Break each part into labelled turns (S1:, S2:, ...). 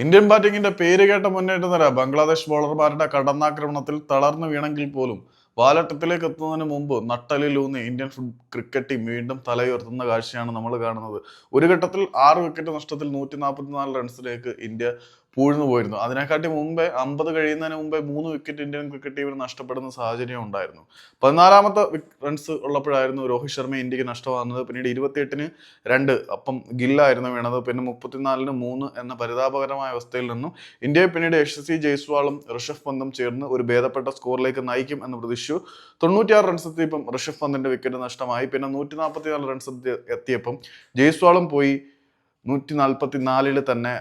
S1: Indian ബാറ്റിംഗിന്റെ പേര് കേട്ട മുന്നേറ്റം നിര ബംഗ്ലാദേശ് ബോളർമാരുടെ കടന്നാക്രമണത്തിൽ തളർന്നു വീണെങ്കിൽ പോലും വാലട്ടത്തിലേക്ക് എത്തുന്നതിന് മുമ്പ് നട്ടലിലൂന്ന് ഇന്ത്യൻ ഫുഡ് ക്രിക്കറ്റ് ടീം വീണ്ടും തലയുയർത്തുന്ന കാഴ്ചയാണ് നമ്മൾ കാണുന്നത്. ഒരു ഘട്ടത്തിൽ ആറ് വിക്കറ്റ് നഷ്ടത്തിൽ നൂറ്റി നാൽപ്പത്തിനാല് റൺസിലേക്ക് ഇന്ത്യ പൂഴ്ന്നു പോയിരുന്നു. അതിനെക്കാട്ടി മുമ്പേ അമ്പത് കഴിയുന്നതിന് മുമ്പേ മൂന്ന് വിക്കറ്റ് ഇന്ത്യൻ ക്രിക്കറ്റ് ടീമിന് നഷ്ടപ്പെടുന്ന സാഹചര്യം ഉണ്ടായിരുന്നു. പതിനാലാമത്തെ റൺസ് ഉള്ളപ്പോഴായിരുന്നു രോഹിത് ശർമ്മ ഇന്ത്യയ്ക്ക് നഷ്ടമാകുന്നത്. പിന്നീട് ഇരുപത്തിയെട്ടിന് രണ്ട് അപ്പം ഗില്ലായിരുന്നു വീണത്. പിന്നെ മുപ്പത്തിനാലിന് മൂന്ന് എന്ന പരിതാപകരമായ അവസ്ഥയിൽ നിന്നും ഇന്ത്യയെ പിന്നീട് യശസ്വി ജയ്സ്വാളും ഋഷഭ് പന്തും ചേർന്ന് ഒരു ഭേദപ്പെട്ട സ്കോറിലേക്ക് നയിക്കും എന്ന് പ്രതീക്ഷിച്ചു തൊണ്ണൂറ്റിയാറ് റൺസ് എത്തിയപ്പം ഋഷഭ് പന്തിന്റെ വിക്കറ്റ് നഷ്ടമായി. പിന്നെ നൂറ്റി നാൽപ്പത്തി നാല് റൺസ് എത്തിയപ്പം ജയ്സ്വാളും പോയി. നൂറ്റി നാൽപ്പത്തി നാലിൽ തന്നെ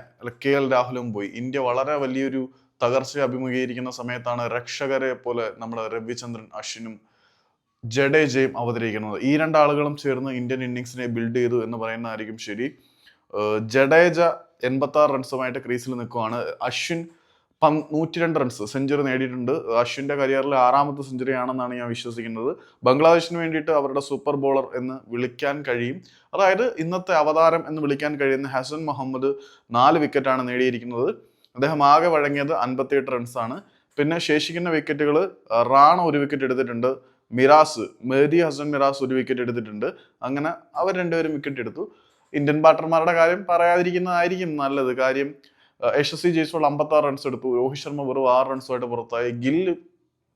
S1: കെ എൽ രാഹുലും പോയി. ഇന്ത്യ വളരെ വലിയൊരു തകർച്ച അഭിമുഖീകരിക്കുന്ന സമയത്താണ് രക്ഷകരെ പോലെ നമ്മുടെ രവിചന്ദ്രൻ അശ്വിനും ജഡേജയും അവതരിക്കുന്നത്. ഈ രണ്ടാളുകളും ചേർന്ന് ഇന്ത്യൻ ഇന്നിങ്സിനെ ബിൽഡ് ചെയ്തു എന്ന് പറയുന്നതായിരിക്കും ശരി. ജഡേജ എൺപത്തി ആറ് റൺസുമായിട്ട് ക്രീസിൽ നിൽക്കുവാണ്. അശ്വിൻ നൂറ്റി രണ്ട് റൺസ് സെഞ്ചുറി നേടിയിട്ടുണ്ട്. അശ്വിന്റെ കരിയറിലെ ആറാമത്തെ സെഞ്ചുറി ആണെന്നാണ് ഞാൻ വിശ്വസിക്കുന്നത്. ബംഗ്ലാദേശിന് വേണ്ടിയിട്ട് അവരുടെ സൂപ്പർ ബോളർ എന്ന് വിളിക്കാൻ കഴിയും. അതായത് ഇന്നത്തെ അവതാരം എന്ന് വിളിക്കാൻ കഴിയുന്ന ഹസൻ മുഹമ്മദ് നാല് വിക്കറ്റാണ് നേടിയിരിക്കുന്നത്. അദ്ദേഹം ആകെ വഴങ്ങിയത് അൻപത്തിയെട്ട് റൺസാണ് പിന്നെ ശേഷിക്കുന്ന വിക്കറ്റുകൾ റാണ ഒരു വിക്കറ്റ് എടുത്തിട്ടുണ്ട്. മിറാസ് മേരി ഹസൻ മിറാസ് ഒരു വിക്കറ്റ് എടുത്തിട്ടുണ്ട്. അങ്ങനെ അവർ രണ്ടുപേരും വിക്കറ്റ് എടുത്തു. ഇന്ത്യൻ ബാറ്റർമാരുടെ കാര്യം പറയാതിരിക്കുന്നതായിരിക്കും നല്ലത്. കാര്യം യശസ്വി ജയ്സ്വാൾ അമ്പത്തി ആറ് റൺസ് എടുത്തു. രോഹിത് ശർമ്മ വെറും ആറ് റൺസുമായിട്ട് പുറത്തായി. ഗില്ല്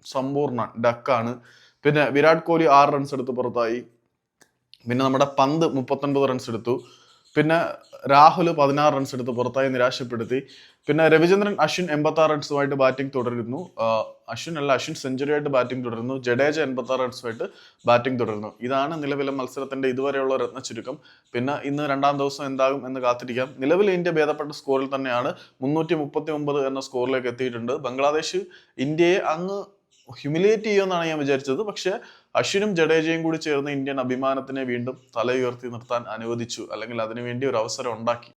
S1: സമ്പൂർണ ഡക്കാണ് പിന്നെ വിരാട് കോഹ്ലി ആറ് റൺസ് എടുത്ത് പുറത്തായി. പിന്നെ നമ്മുടെ പന്ത് മുപ്പത്തൊൻപത് റൺസ് എടുത്തു. പിന്നെ രാഹുൽ പതിനാറ് റൺസ് എടുത്ത് പുറത്തായി നിരാശപ്പെടുത്തി. പിന്നെ രവിചന്ദ്രൻ അശ്വിൻ എൺപത്തി ആറ് റൺസുമായിട്ട് ബാറ്റിംഗ് തുടരുന്നു. അശ്വിൻ അല്ല അശ്വിൻ സെഞ്ചുറി ആയിട്ട് ബാറ്റിംഗ് തുടരുന്നു. ജഡേജ എൺപത്തി ആറ് റൺസുമായിട്ട് ബാറ്റിംഗ് തുടരുന്നു. ഇതാണ് നിലവിലെ മത്സരത്തിന്റെ ഇതുവരെയുള്ള രത്ന ചുരുക്കം. പിന്നെ ഇന്ന് രണ്ടാം ദിവസം എന്താകും എന്ന് കാത്തിരിക്കാം. നിലവിൽ ഇന്ത്യ ഭേദപ്പെട്ട സ്കോറിൽ തന്നെയാണ് മുന്നൂറ്റി എന്ന സ്കോറിലേക്ക് എത്തിയിട്ടുണ്ട്. ബംഗ്ലാദേശ് ഇന്ത്യയെ അങ്ങ് ഹ്യൂമിലേറ്റ് ചെയ്യുമെന്നാണ് ഞാൻ വിചാരിച്ചത്. പക്ഷെ അശ്വിനും ജഡേജയും കൂടി ചേർന്ന് ഇന്ത്യൻ അഭിമാനത്തിനെ വീണ്ടും തലയുയർത്തി നിർത്താൻ അനുവദിച്ചു. അല്ലെങ്കിൽ അതിനുവേണ്ടി ഒരു അവസരം ഉണ്ടാക്കി.